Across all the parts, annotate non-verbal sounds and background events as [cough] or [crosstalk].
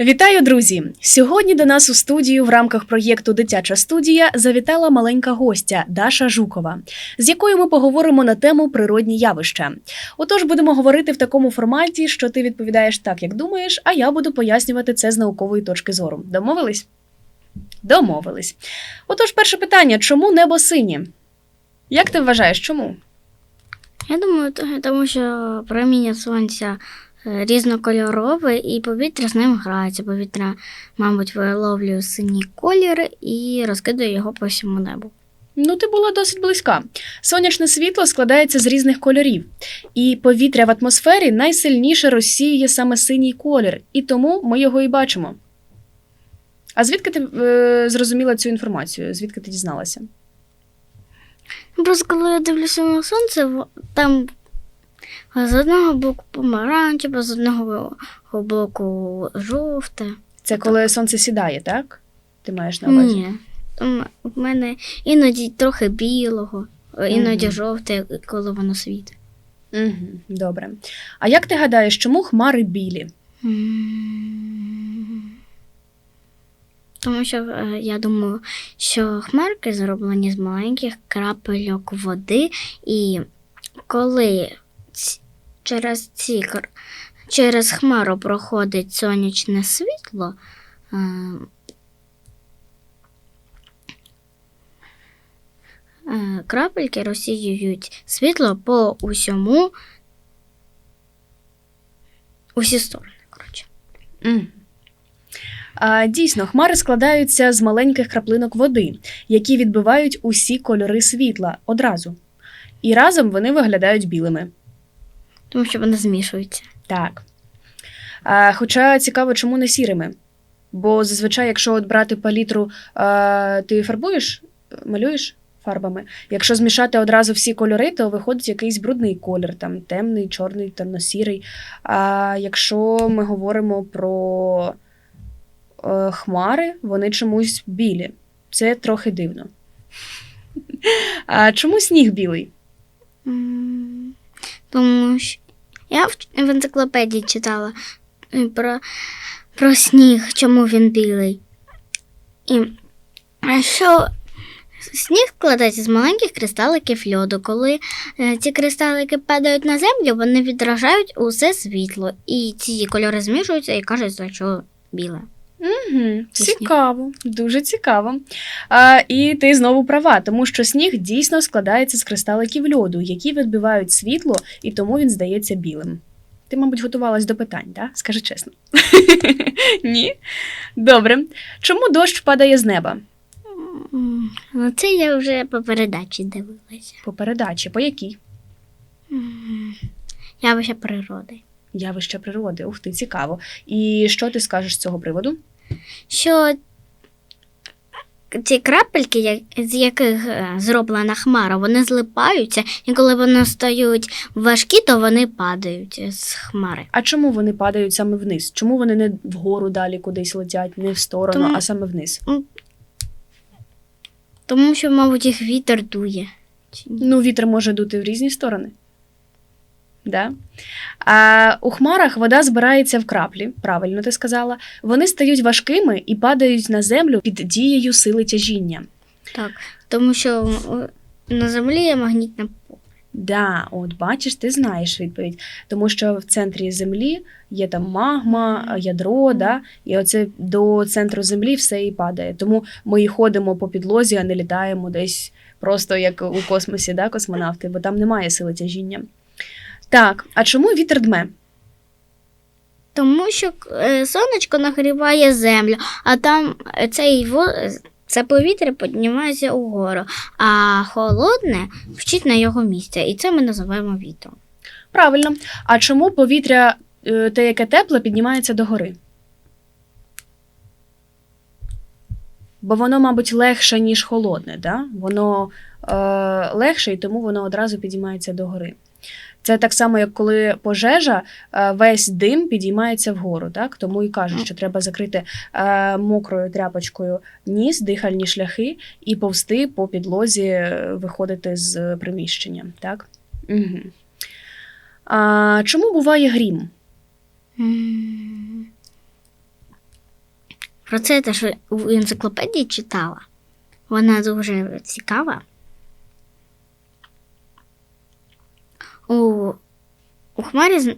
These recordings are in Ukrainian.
Вітаю, друзі! Сьогодні до нас у студію в рамках проєкту Дитяча студія завітала маленька гостя Даша Жукова, з якою ми поговоримо на тему природні явища. Отож, будемо говорити в такому форматі, що ти відповідаєш так, як думаєш, а я буду пояснювати це з наукової точки зору. Домовились? Домовились. Отож, перше питання: чому небо синє? Як ти вважаєш, чому? Я думаю, тому що проміння сонця різнокольорове, і повітря з ним грається. Повітря, мабуть, виловлює синій колір і розкидає його по всьому небу. Ну, ти була досить близька. Сонячне світло складається з різних кольорів, і повітря в атмосфері найсильніше розсіює саме синій колір, і тому ми його і бачимо. А звідки ти е, зрозуміла цю інформацію? Звідки ти дізналася? Просто коли я дивлюся на сонце, там з одного боку помаранчеве, з одного боку жовте. Це коли сонце сідає, так? Ти маєш на увазі? Ні. В мене іноді трохи білого, е, іноді Мгм. жовте, коли воно світить. Угу, добре. А як ти гадаєш, чому хмари білі? Тому що е, я думаю, що хмарки зроблені з маленьких крапельок води, і коли через ці через хмару проходить сонячне світло, крапельки розсіюють світло по усьому усі сторони. Коротше. Дійсно, хмари складаються з маленьких краплинок води, які відбивають усі кольори світла одразу. І разом вони виглядають білими. Тому що вони змішуються. Так. А, хоча цікаво, чому не сірими. Бо зазвичай, якщо от брати палітру, а, ти фарбуєш, малюєш фарбами. Якщо змішати одразу всі кольори, то виходить якийсь брудний колір, там темний, чорний, темно-сірий. А якщо ми говоримо про е, хмари, вони чомусь білі. Це трохи дивно. А чому сніг білий? Тому що я в, енциклопедії читала про, про сніг, чому він білий. І що сніг складається з маленьких кристаликів льоду. Коли е, ці кристалики падають на землю, вони відражають усе світло. І ці кольори змішуються і кажуть, що біле. Угу, цікаво, дуже цікаво. А, і ти знову права, тому що сніг дійсно складається з кристаликів льоду, які відбивають світло, і тому він здається білим. Ти, мабуть, готувалась до питань, так? Скажи чесно. [laughs] Ні? Добре. Чому дощ падає з неба? Ну, це я вже по передачі дивилася. По передачі, по якій? Явище природи. Явище природи. Ух ти, цікаво. І що ти скажеш з цього приводу? Що ці крапельки, з яких е, зроблена хмара, вони злипаються, і коли вони стають важкі, то вони падають з хмари. А чому вони падають саме вниз? Чому вони не вгору далі кудись летять, не в сторону, Тому- а саме вниз? Тому що, мабуть, їх вітер дує. Чи ні? Ну, вітер може дути в різні сторони. Да? А у хмарах вода збирається в краплі, правильно ти сказала. Вони стають важкими і падають на землю під дією сили тяжіння. Так, тому що е, на землі є магнітне поле. Да, от бачиш, ти знаєш відповідь. Тому що в центрі землі є там магма, ядро, да, і оце до центру землі все і падає. Тому ми і ходимо по підлозі, а не літаємо десь просто як у космосі, да, космонавти, бо там немає сили тяжіння. Так, а чому вітер дме? Тому що е, сонечко нагріває землю, а там е, цей во- це повітря піднімається угору, а холодне вчить на його місце. І це ми називаємо вітром. Правильно. А чому повітря, е, те, яке тепле, піднімається догори? Бо воно, мабуть, легше, ніж холодне, да? воно е, легше, і тому воно одразу підіймається догори. Це так само, як коли пожежа, е, весь дим підіймається вгору, так? Тому і кажуть, що треба закрити е, мокрою тряпочкою ніс, дихальні шляхи і повсти по підлозі, е, виходити з приміщення. Так? Угу. А, чому буває грім? Про це теж в енциклопедії читала. Вона дуже цікава. У, у хмарі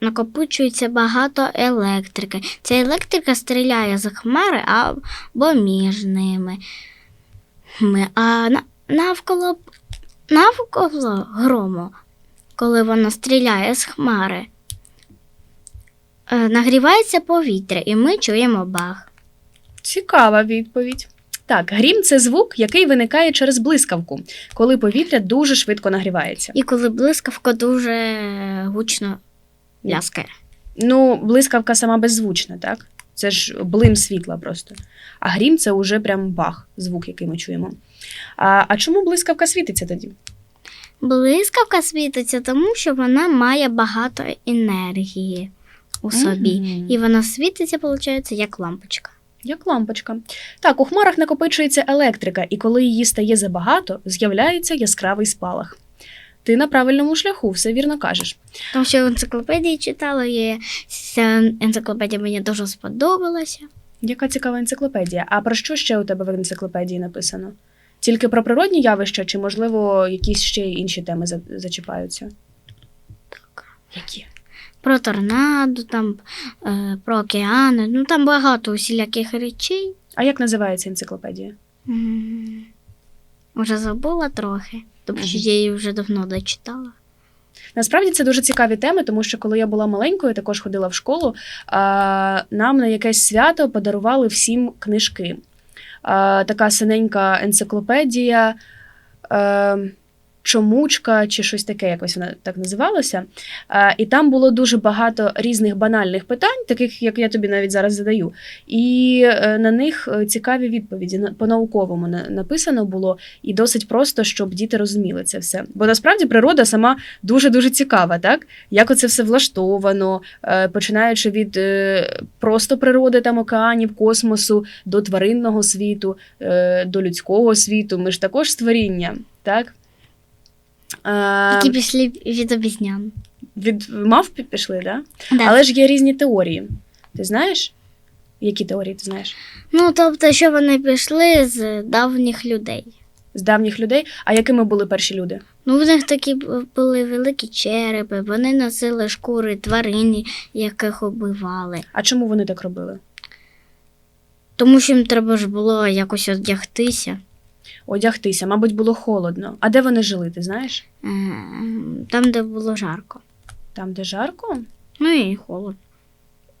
накопичується багато електрики. Ця електрика стріляє з хмари або між ними. Ми- А на- навколо, навколо грому, коли вона стріляє з хмари, е, нагрівається повітря, і ми чуємо бах. Цікава відповідь. Так, грім це звук, який виникає через блискавку, коли повітря дуже швидко нагрівається. І коли блискавка дуже гучно ляскає. Ну, блискавка сама беззвучна, так? Це ж блим світла просто. А грім це уже прям бах, звук, який ми чуємо. А, а чому блискавка світиться тоді? Блискавка світиться, тому що вона має багато енергії у собі. Мгм. І вона світиться, виходить, як лампочка. Як лампочка. Так, у хмарах накопичується електрика, і коли її стає забагато, з'являється яскравий спалах. Ти на правильному шляху, все вірно кажеш. Тому що в енциклопедії читала, і ця енциклопедія мені дуже сподобалася. Яка цікава енциклопедія. А про що ще у тебе в енциклопедії написано? Тільки про природні явища, чи, можливо, якісь ще інші теми зачіпаються? Так. Які? Про торнадо, там, е, про океани, ну там багато усіляких речей. А як називається енциклопедія? М, Уже забула трохи, тому що я її вже давно дочитала. Насправді це дуже цікаві теми, тому що коли я була маленькою, також ходила в школу. А, нам на якесь свято подарували всім книжки. А, така синенька енциклопедія. А, Чомучка чи щось таке, якось вона так називалася. І там було дуже багато різних банальних питань, таких, як я тобі навіть зараз задаю. І е, на них е, цікаві відповіді на- по-науковому написано було, і досить просто, щоб діти розуміли це все. Бо насправді природа сама дуже дуже цікава, так як оце все влаштовано, е, починаючи від просто природи там океанів, космосу до тваринного світу, до людського світу. Ми ж також створіння, так? Е, Які пішли від обізнян. від мавп пішли, да? Да. але ж є різні теорії. Ти знаєш? Які теорії ти знаєш? Ну, тобто, що вони пішли з давніх людей. З давніх людей. А якими були перші люди? Ну, в них такі були великі черепи, вони носили шкури тварин, яких убивали. А чому вони так робили? Тому що їм треба ж було якось одягтися. Одягтися, мабуть, було холодно. А де вони жили, ти знаєш? Е, Там, де було жарко. Там, де жарко? Ну і холодно.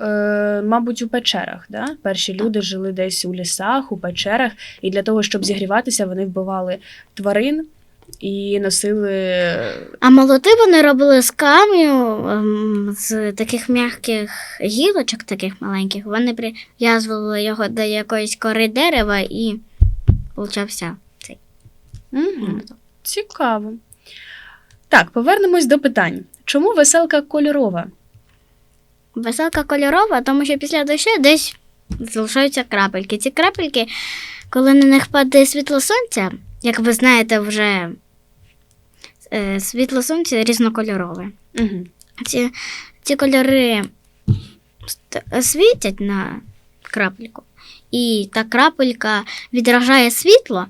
Е, мабуть, у печерах. Да? Перші люди жили десь у лісах, у печерах, і для того, щоб зігріватися, вони вбивали тварин і носили. А молоти вони робили з камню, ем, з таких м'яких гілочок, таких маленьких. Вони прив'язували його до якоїсь кори дерева і получався Угу. Цікаво. Так, повернемось до питань. Чому веселка кольорова? Веселка кольорова, тому що після дощу десь залишаються крапельки. Ці крапельки, коли на них падає світло сонця, як ви знаєте, вже е, світло сонця різнокольорове. Угу. Ці, ці кольори світять на крапельку, і та крапелька відражає світло.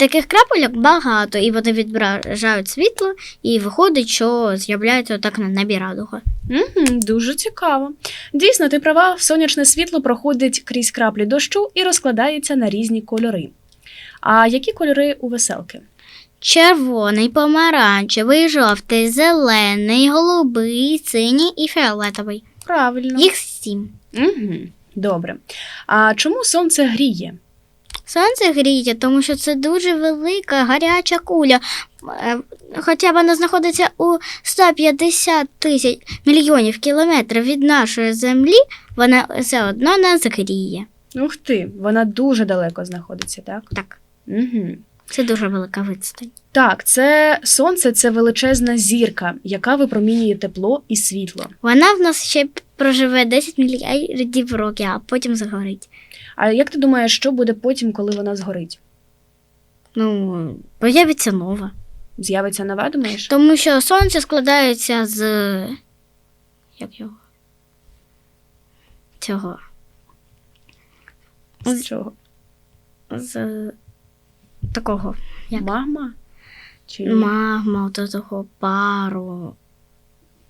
Таких крапельок багато, і вони відображають світло, і виходить, що з'являється так на небі радуга. Угу, дуже цікаво. Дійсно, ти права, сонячне світло проходить крізь краплі дощу і розкладається на різні кольори. А які кольори у веселки? Червоний, помаранчевий, жовтий, зелений, голубий, синій і фіолетовий. Правильно. Їх сім. Угу. Добре. А чому сонце гріє? Сонце гріє, тому що це дуже велика гаряча куля. Е, Хоча вона знаходиться у 150 тисяч мільйонів кілометрів від нашої землі, вона все одно нас гріє. Ух ти, вона дуже далеко знаходиться, так? Так, Угу. це дуже велика відстань. Так, це сонце це величезна зірка, яка випромінює тепло і світло. Вона в нас ще проживе 10 мільярдів років, а потім загорить. А як ти думаєш, що буде потім, коли вона згорить? Ну, появиться нова. З'явиться нова, думаєш? Тому що сонце складається з. Як його? Цього. З чого? З такого Як? Магма? Чи магма, от того пару,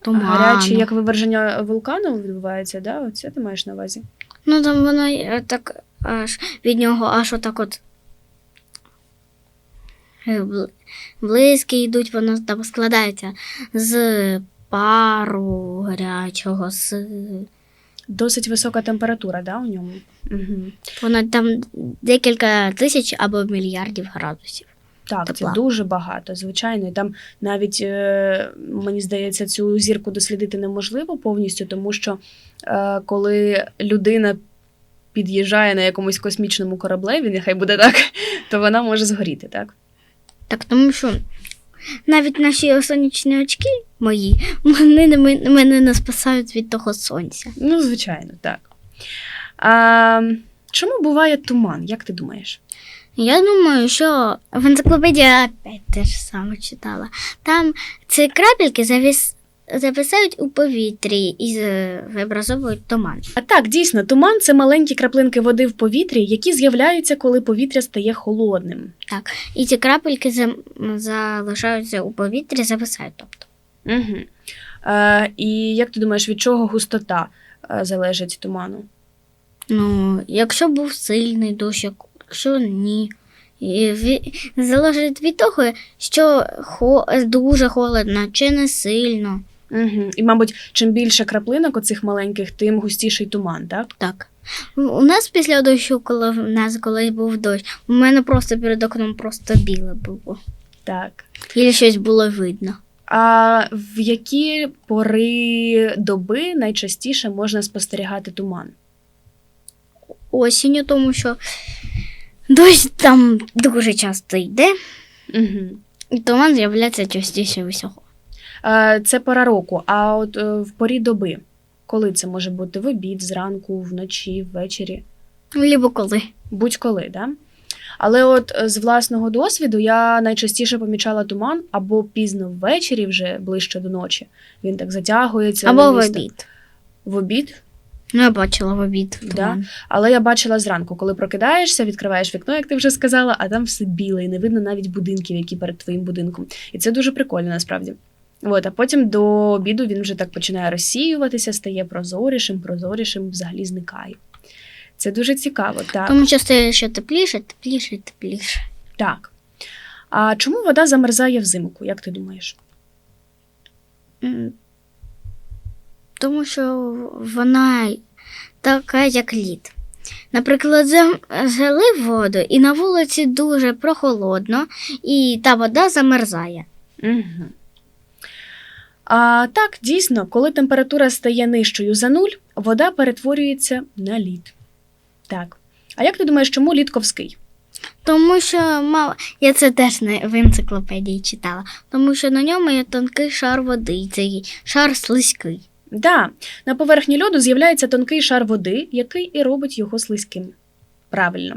туману. гаряче, як виверження вулкану відбувається, да? Оце ти маєш на увазі? Ну там воно е, так аж від нього аж отак от. е, бл- Близькі йдуть, воно там складається з пару гарячого, з Досить висока температура, да, у ньому? Угу. воно там декілька тисяч або мільярдів градусів. Так, Тепла. це дуже багато, звичайно. І там навіть е, мені здається, цю зірку дослідити неможливо повністю, тому що е, коли людина під'їжджає на якомусь космічному кораблеві, нехай буде так, [laughs] то вона може згоріти, так? Так, тому що навіть наші сонячні очки мої, вони мене не спасають від того сонця. Ну, звичайно, так. А, чому буває туман, як ти думаєш? Я думаю, що в енциклопедії опять те ж саме читала. Там ці крапельки завіс... зависають у повітрі і виобразовують туман. А так, дійсно, туман це маленькі краплинки води в повітрі, які з'являються, коли повітря стає холодним. Так. І ці крапельки за... залишаються у повітрі, зависають. Тобто. Угу. Е, і як ти думаєш, від чого густота е, залежить туману? Ну, якщо був сильний дощ, якщо ні. Залежить від того, що дуже холодно чи не сильно. Угу. І, мабуть, чим більше краплинок оцих маленьких, тим густіший туман, так? Так. У нас після дощу, коли в нас коли був дощ, у мене просто перед окном просто біле було. Так. І щось було видно. А в які пори доби найчастіше можна спостерігати туман? Осінню, тому що дощ там дуже часто йде, Угу. і туман з'являється частіше усього. Е, це пора року. А от е, в порі доби, коли це може бути в обід, зранку, вночі, ввечері? Лібо коли. будь-коли, да? Але от е, з власного досвіду я найчастіше помічала туман або пізно ввечері, вже ближче до ночі. Він так затягується. Або в обід. В обід. Ну, я бачила в обід. Да. Але я бачила зранку, коли прокидаєшся, відкриваєш вікно, як ти вже сказала, а там все біле, і не видно навіть будинків, які перед твоїм будинком. І це дуже прикольно насправді. От, а потім до обіду він вже так починає розсіюватися, стає прозорішим, прозорішим, взагалі зникає. Це дуже цікаво, так. Тому що стає ще тепліше, тепліше, тепліше. Так. А чому вода замерзає взимку, як ти думаєш? Тому що вона така, як лід. Наприклад, залив воду, і на вулиці дуже прохолодно, і та вода замерзає. Угу. А, так, дійсно, коли температура стає нижчою за нуль, вода перетворюється на лід. Так. А як ти думаєш, чому лід ковський? Тому що мало. Я це теж не в енциклопедії читала. Тому що на ньому є тонкий шар води, і цей шар слизький. Да, на поверхні льоду з'являється тонкий шар води, який і робить його слизьким. Правильно.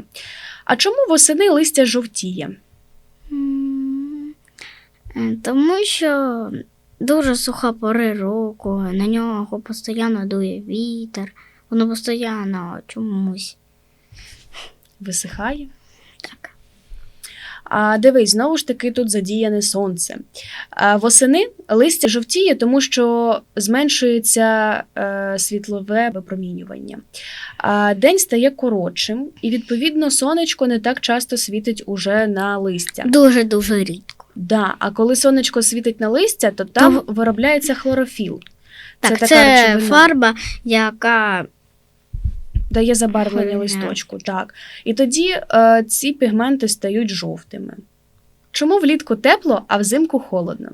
А чому восени листя жовтіє? Е, Тому що дуже суха пори року, на нього постійно дує вітер, воно постійно чомусь. Висихає? Так. А дивись, знову ж таки тут задіяне сонце. А восени листя жовтіє, тому що зменшується е, світлове випромінювання. А день стає коротшим, і відповідно сонечко не так часто світить уже на листя. Дуже-дуже рідко. Да, а коли сонечко світить на листя, то там виробляється хлорофіл. Так, така це, фарба, яка Дає забарвлення листочку, так. І тоді е, ці пігменти стають жовтими. Чому влітку тепло, а взимку холодно?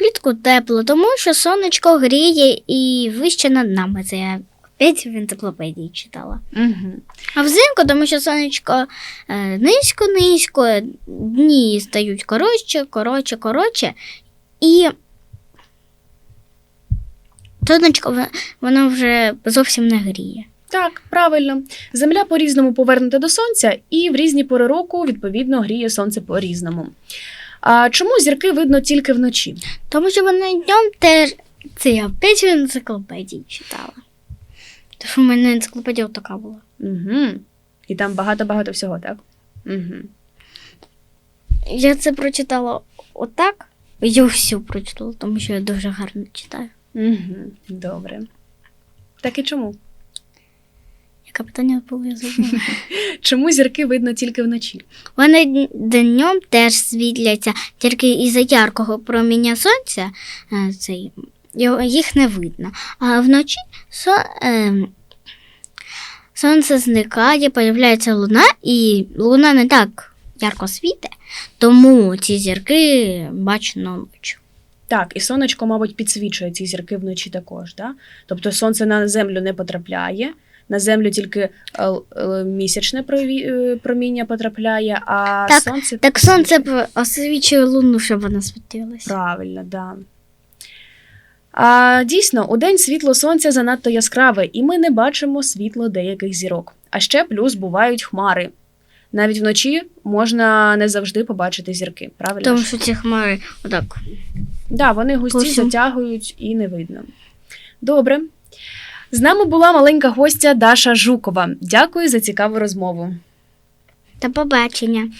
влітку тепло, тому що сонечко гріє і вище над нами. Це я опять в енциклопедії читала. Угу. А взимку, тому що сонечко е, низько-низько, дні стають коротше, коротше, коротше, і сонечко воно вже зовсім не гріє. Так, правильно. Земля по-різному повернута до сонця, і в різні пори року, відповідно, гріє сонце по-різному. А чому зірки видно тільки вночі? Тому що вони днем теж це я в енциклопедії читала. Тому що в мене енциклопедія така була. Угу. І там багато-багато всього, так? Угу. Я це прочитала отак. Я всю прочитала, тому що я дуже гарно читаю. Угу. Добре. Так і чому? Яке питання було я забула? [laughs] Чому зірки видно тільки вночі? Вони днем теж світляться, тільки із-за яркого проміння сонця е, цей, їх не видно. А вночі со, е, сонце зникає, появляється луна, і луна не так ярко світить, тому ці зірки бачно ночі. Так, і сонечко, мабуть, підсвічує ці зірки вночі також, да? Тобто сонце на землю не потрапляє, на землю тільки е, е, місячне е, проміння потрапляє, а Так, сонце. Так сонце освічує луну, щоб вона світилася. Правильно, да. А дійсно, у день світло сонця занадто яскраве, і ми не бачимо світло деяких зірок. А ще плюс бувають хмари. Навіть вночі можна не завжди побачити зірки, правильно? Тому що ці хмари отак. Да, вони густі Потім. затягують і не видно. Добре. З нами була маленька гостя Даша Жукова. Дякую за цікаву розмову. Та побачення.